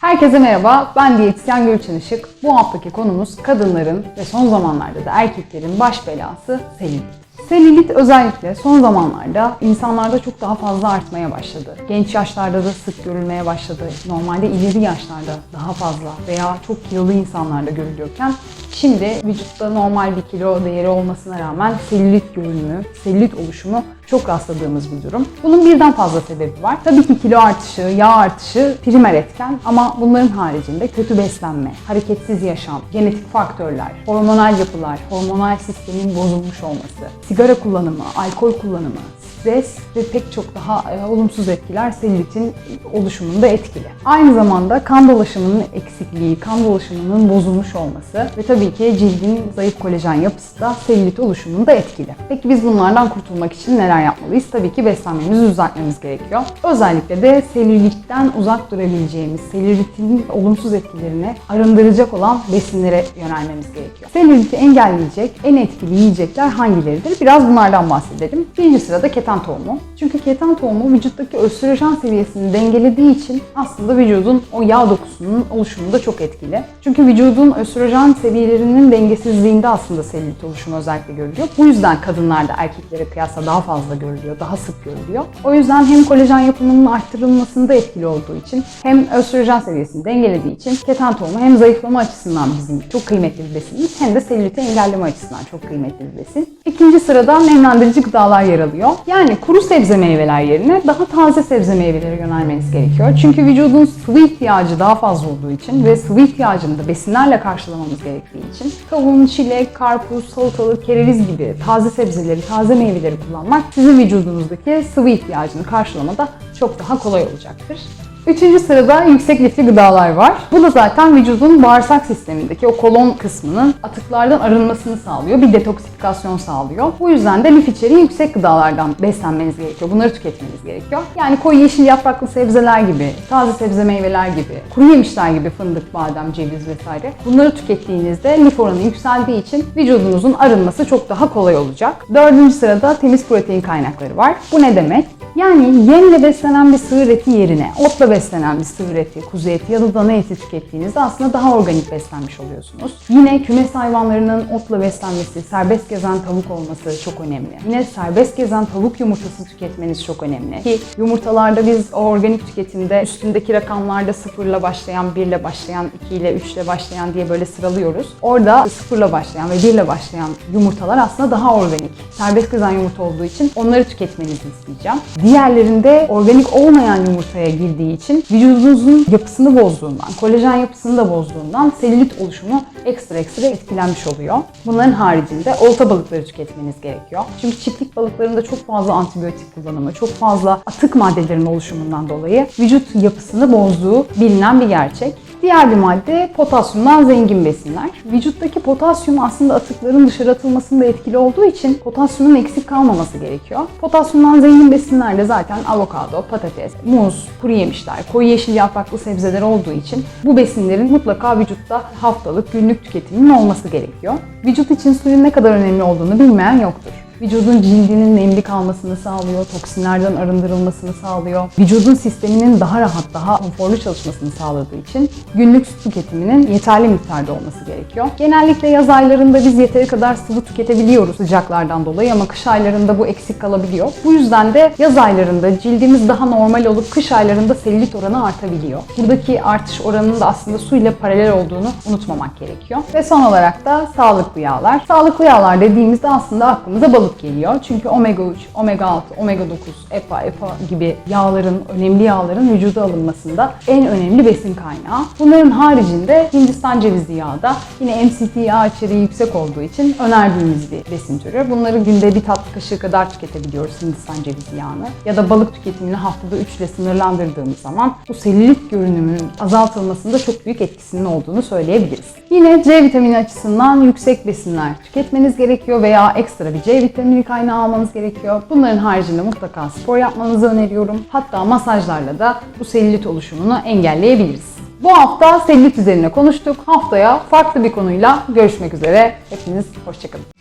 Herkese merhaba, ben diyetisyen Gülçin Işık. Bu haftaki konumuz kadınların ve son zamanlarda da erkeklerin baş belası selülit. Selülit özellikle son zamanlarda insanlarda çok daha fazla artmaya başladı. Genç yaşlarda da sık görülmeye başladı. Normalde ileri yaşlarda daha fazla veya çok kilolu insanlarda görülüyorken şimdi vücutta normal bir kilo değeri olmasına rağmen selülit görünümü, selülit oluşumu çok rastladığımız bir durum. Bunun birden fazla sebebi var. Tabii ki kilo artışı, yağ artışı primer etken ama bunların haricinde kötü beslenme, hareketsiz yaşam, genetik faktörler, hormonal yapılar, hormonal sistemin bozulmuş olması, sigara kullanımı, alkol kullanımı, stres ve pek çok daha e, olumsuz etkiler selülitin oluşumunda etkili. Aynı zamanda kan dolaşımının eksikliği, kan dolaşımının bozulmuş olması ve tabii ki cildin zayıf kolajen yapısı da selülit oluşumunda etkili. Peki biz bunlardan kurtulmak için neler yapmalıyız? Tabii ki beslenmemizi düzeltmemiz gerekiyor. Özellikle de selülitten uzak durabileceğimiz, selülitin olumsuz etkilerini arındıracak olan besinlere yönelmemiz gerekiyor. Selüliti engelleyecek en etkili yiyecekler hangileridir? Biraz bunlardan bahsedelim. Birinci sırada keten tohumu. Çünkü keten tohumu vücuttaki östrojen seviyesini dengelediği için aslında vücudun o yağ dokusunun oluşumunda çok etkili. Çünkü vücudun östrojen seviyelerinin dengesizliğinde aslında selülit oluşumu özellikle görülüyor. Bu yüzden kadınlarda erkeklere kıyasla daha fazla görülüyor, daha sık görülüyor. O yüzden hem kolajen yapımının arttırılmasında etkili olduğu için hem östrojen seviyesini dengelediği için keten tohumu hem zayıflama açısından bizim çok kıymetli bir besinimiz hem de selüliti engelleme açısından çok kıymetli bir besin. İkinci sırada nemlendirici gıdalar yer alıyor. Yani kuru sebze meyveler yerine daha taze sebze meyvelere yönelmeniz gerekiyor. Çünkü vücudun sıvı ihtiyacı daha fazla olduğu için ve sıvı ihtiyacını da besinlerle karşılamamız gerektiği için kavun, çilek, karpuz, salatalık, kereviz gibi taze sebzeleri, taze meyveleri kullanmak sizin vücudunuzdaki sıvı ihtiyacını karşılamada çok daha kolay olacaktır. Üçüncü sırada yüksek lifli gıdalar var. Bu da zaten vücudun bağırsak sistemindeki o kolon kısmının atıklardan arınmasını sağlıyor. Bir detoksifikasyon sağlıyor. Bu yüzden de lif içeriği yüksek gıdalardan beslenmeniz gerekiyor. Bunları tüketmeniz gerekiyor. Yani koyu yeşil yapraklı sebzeler gibi, taze sebze meyveler gibi, kuru yemişler gibi fındık, badem, ceviz vesaire. Bunları tükettiğinizde lif oranı yükseldiği için vücudunuzun arınması çok daha kolay olacak. Dördüncü sırada temiz protein kaynakları var. Bu ne demek? Yani yemle beslenen bir sığır eti yerine otla beslenen bir sığır eti, kuzu eti ya da dana eti tükettiğinizde aslında daha organik beslenmiş oluyorsunuz. Yine kümes hayvanlarının otla beslenmesi, serbest gezen tavuk olması çok önemli. Yine serbest gezen tavuk yumurtası tüketmeniz çok önemli. Ki yumurtalarda biz o organik tüketimde üstündeki rakamlarda sıfırla başlayan, birle başlayan, 2 ile 3 ile başlayan diye böyle sıralıyoruz. Orada sıfırla başlayan ve birle başlayan yumurtalar aslında daha organik. Serbest gezen yumurta olduğu için onları tüketmenizi isteyeceğim. Diğerlerinde organik olmayan yumurtaya girdiği için vücudunuzun yapısını bozduğundan, kolajen yapısını da bozduğundan selülit oluşumu ekstra ekstra etkilenmiş oluyor. Bunların haricinde olta balıkları tüketmeniz gerekiyor. Çünkü çiftlik balıklarında çok fazla antibiyotik kullanımı, çok fazla atık maddelerin oluşumundan dolayı vücut yapısını bozduğu bilinen bir gerçek. Diğer bir madde potasyumdan zengin besinler. Vücuttaki potasyum aslında atıkların dışarı atılmasında etkili olduğu için potasyumun eksik kalmaması gerekiyor. Potasyumdan zengin besinler de zaten avokado, patates, muz, kuru yemişler, koyu yeşil yapraklı sebzeler olduğu için bu besinlerin mutlaka vücutta haftalık, günlük tüketiminin olması gerekiyor. Vücut için suyun ne kadar önemli olduğunu bilmeyen yoktur. Vücudun cildinin nemli kalmasını sağlıyor, toksinlerden arındırılmasını sağlıyor. Vücudun sisteminin daha rahat, daha konforlu çalışmasını sağladığı için günlük su tüketiminin yeterli miktarda olması gerekiyor. Genellikle yaz aylarında biz yeteri kadar sıvı tüketebiliyoruz sıcaklardan dolayı ama kış aylarında bu eksik kalabiliyor. Bu yüzden de yaz aylarında cildimiz daha normal olup kış aylarında selülit oranı artabiliyor. Buradaki artış oranının da aslında su ile paralel olduğunu unutmamak gerekiyor. Ve son olarak da sağlıklı yağlar. Sağlıklı yağlar dediğimizde aslında aklımıza balık geliyor. Çünkü omega 3, omega 6, omega 9, EPA, EPA gibi yağların, önemli yağların vücuda alınmasında en önemli besin kaynağı. Bunların haricinde Hindistan cevizi yağı da yine MCT yağ içeriği yüksek olduğu için önerdiğimiz bir besin türü. Bunları günde bir tatlı kaşığı kadar tüketebiliyoruz Hindistan cevizi yağını. Ya da balık tüketimini haftada 3 ile sınırlandırdığımız zaman bu selülit görünümünün azaltılmasında çok büyük etkisinin olduğunu söyleyebiliriz. Yine C vitamini açısından yüksek besinler tüketmeniz gerekiyor veya ekstra bir C vitamini vitamini kaynağı almanız gerekiyor. Bunların haricinde mutlaka spor yapmanızı öneriyorum. Hatta masajlarla da bu selülit oluşumunu engelleyebiliriz. Bu hafta selülit üzerine konuştuk. Haftaya farklı bir konuyla görüşmek üzere. Hepiniz hoşçakalın.